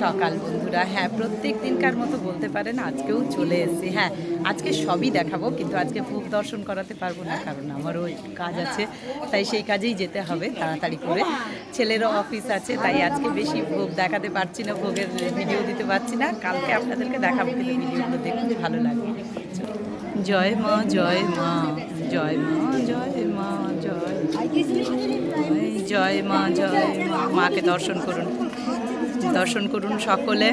সকাল বন্ধুরা। হ্যাঁ প্রত্যেক দিনকার মতো বলতে পারেন আজকেও চলে এসেছি। হ্যাঁ আজকে সবই দেখাবো, কিন্তু আজকে ভোগ দর্শন করাতে পারব না, কারণ আমারও কাজ আছে, তাই সেই কাজেই যেতে হবে তাড়াতাড়ি করে। ছেলেরও অফিস আছে, তাই আজকে বেশি ভোগ দেখাতে পারছি না, ভোগের ভিডিও দিতে পারছি না। কালকে আপনাদেরকে দেখাবো, কিন্তু ভিডিওগুলো দেখুন ভালো লাগবে। জয় মা জয় মা জয় মা জয় মা, জয় জয় মা, জয় মাকে দর্শন করুন। দর্শন করুন সকলে।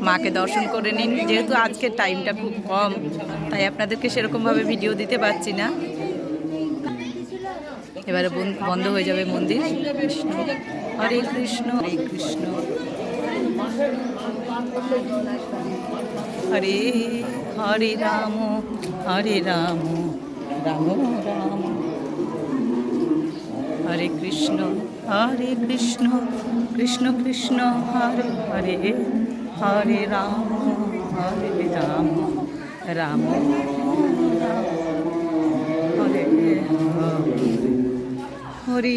মাকে দর্শন করে নিন, যেহেতু আজকের টাইমটা খুব কম, তাই আপনাদেরকে সেরকমভাবে ভিডিও দিতে পারছি না। এবারে বন- বন্ধ হয়ে যাবে মন্দির। হরে কৃষ্ণ হরে কৃষ্ণ। হরে হরে রাম হরে রাম রাম রাম। হরে কৃষ্ণ। হরে কৃষ্ণ কৃষ্ণ কৃষ্ণ, হরে হরে হরে রাম হরে রাম রাম, হরে হরে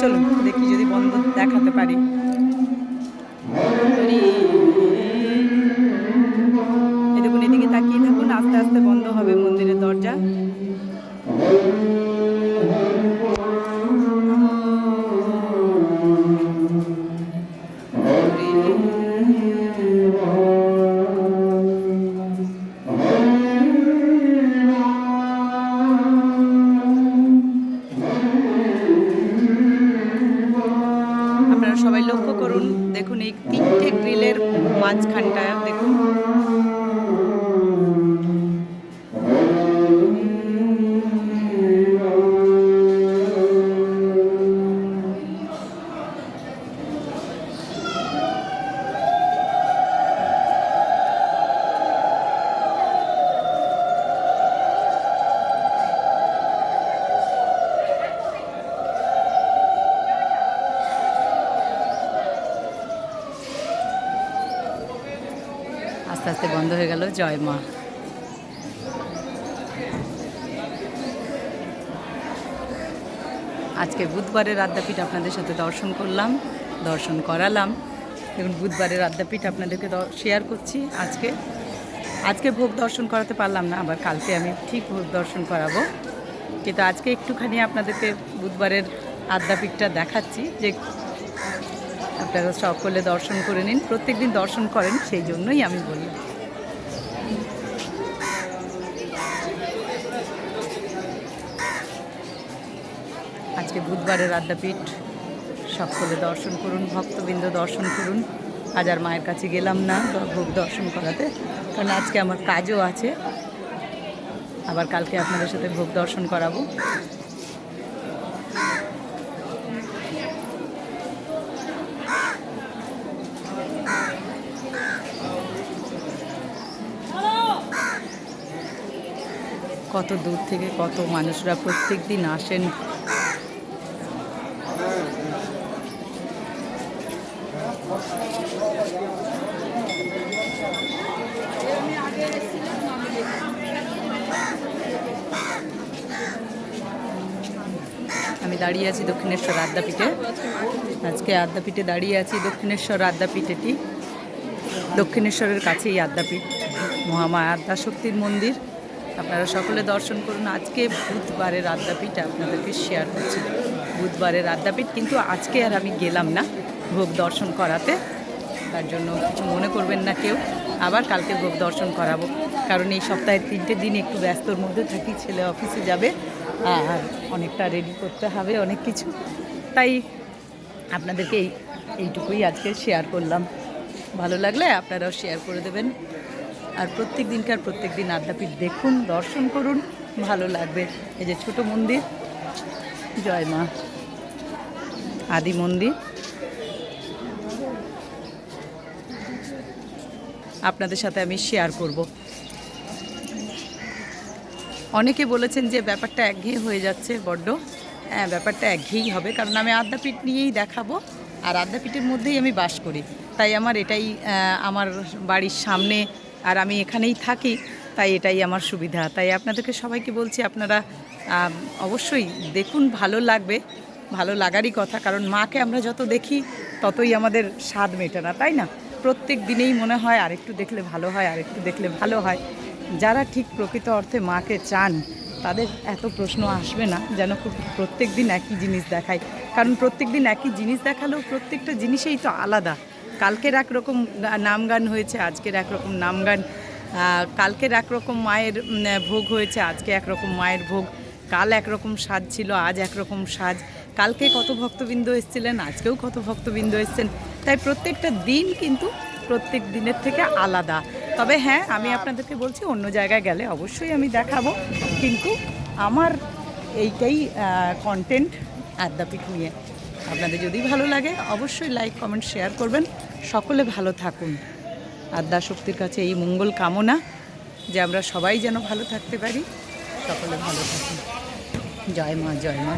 চলুন, দেখি যদি বন্ধ দেখাতে পারি। এই দেখুন, এদিকে তাকিয়ে থাকুন, আস্তে আস্তে বন্ধ হবে মন্দিরের দরজা। গ্রিলের মাঝখানটা দেখুন। আস্তে আস্তে বন্ধ হয়ে গেল, জয় মা। আজকে বুধবারের আদ্যাপীঠ আপনাদের সাথে দর্শন করলাম, দর্শন করালাম। দেখুন, বুধবারের আদ্যাপীঠ আপনাদেরকে শেয়ার করছি আজকে। আজকে ভোগ দর্শন করাতে পারলাম না, আবার কালকে আমি ঠিক ভোগ দর্শন করাবো। কিন্তু আজকে একটুখানি আপনাদেরকে বুধবারের আদ্যাপীঠটা দেখাচ্ছি যে আপনারা সকলে দর্শন করে নিন। প্রত্যেক দিন দর্শন করেন, সেই জন্যই আমি বললাম আজকে বুধবারের আদ্যাপীঠ। সকলে দর্শন করুন, ভক্তবৃন্দ দর্শন করুন। আজ আর মায়ের কাছে গেলাম না, ভোগ দর্শন করাতে। কারণ আজকে আমার কাজও আছে। আবার কালকে আপনাদের সাথে ভোগ দর্শন করাবো। কত দূর থেকে কত মানুষরা প্রত্যেক দিন আসেন। আমি দাঁড়িয়ে আছি দক্ষিণেশ্বর আদ্যাপীঠে। আজকে আদ্যাপীঠে দাঁড়িয়ে আছি দক্ষিণেশ্বর আদ্যাপীঠ এটি দক্ষিণেশ্বরের কাছেই আদ্যাপীঠ। মহামায়া আদ্যাশক্তির মন্দির। আপনারা সকলে দর্শন করুন। আজকে বুধবারের আদ্যাপীঠ আপনাদেরকে শেয়ার করছি। বুধবারের আদ্যাপীঠ কিন্তু আজকে আর আমি গেলাম না ভোগ দর্শন করাতে। তার জন্য কিছু মনে করবেন না কেউ। আবার কালকে ভোগ দর্শন করাবো। কারণ এই সপ্তাহের তিনটে দিন একটু ব্যস্তর মধ্যে থাকি, ছেলে অফিসে যাবে। আর অনেকটা রেডি করতে হবে অনেক কিছু। তাই আপনাদেরকে এই এইটুকুই আজকে শেয়ার করলাম। ভালো লাগলে আপনারাও শেয়ার করে দেবেন। আর প্রত্যেক দিনকার প্রত্যেক দিন আদ্যাপীঠ দেখুন, দর্শন করুন, ভালো লাগবে। এই যে ছোট মন্দির, জয় মা। আদি মন্দির। আপনাদের সাথে আমি শেয়ার করব। অনেকে বলেছেন যে ব্যাপারটা একঘেয়ে হয়ে যাচ্ছে, বড্ড। হ্যাঁ ব্যাপারটা একঘেয়েই হবে, কারণ আমি আদ্যাপীঠ নিয়েই দেখাবো, আর আদ্যাপীঠের মধ্যেই আমি বাস করি। তাই আমার এটাই আমার বাড়ির সামনে আর আমি এখানেই থাকি, তাই এটাই আমার সুবিধা। তাই আপনাদেরকে সবাইকে বলছি, আপনারা অবশ্যই দেখুন, ভালো লাগবে, ভালো লাগারই কথা। কারণ মাকে আমরা যত দেখি, ততই আমাদের স্বাদ মেটে না, তাই না? প্রত্যেক দিনেই মনে হয় আরেকটু দেখলে ভালো হয়, আরেকটু দেখলে ভালো হয়। যারা ঠিক প্রকৃত অর্থে মাকে চান, তাদের এত প্রশ্ন আসবে না, যেন খুব প্রত্যেক দিন একই জিনিস দেখায়। কারণ প্রত্যেক দিন একই জিনিস দেখালেও প্রত্যেকটা জিনিসেই তো আলাদা। কালকের একরকম নাম গান হয়েছে, আজকের একরকম নাম গান কালকের একরকম মায়ের ভোগ হয়েছে, আজকে একরকম মায়ের ভোগ, কাল একরকম সাজ ছিল, আজ একরকম সাজ। কালকে কত ভক্তবৃন্দ এসেছিলেন, আজকেও কত ভক্তবৃন্দ এসেছেন। তাই প্রত্যেকটা দিন কিন্তু প্রত্যেক দিনের থেকে আলাদা। তবে হ্যাঁ আমি আপনাদেরকে বলছি, অন্য জায়গায় গেলে অবশ্যই আমি দেখাবো। কিন্তু আমার এইটাই কন্টেন্ট আদ্যাপীঠ নিয়ে আপনাদের যদি ভালো লাগে, অবশ্যই লাইক কমেন্ট শেয়ার করবেন। সকলে ভালো থাকুন। আর শক্তির কাছে এই মঙ্গল কামনা যে আমরা সবাই যেন ভালো থাকতে পারি, সকলে ভালো থাকুন। জয় মা জয় মা।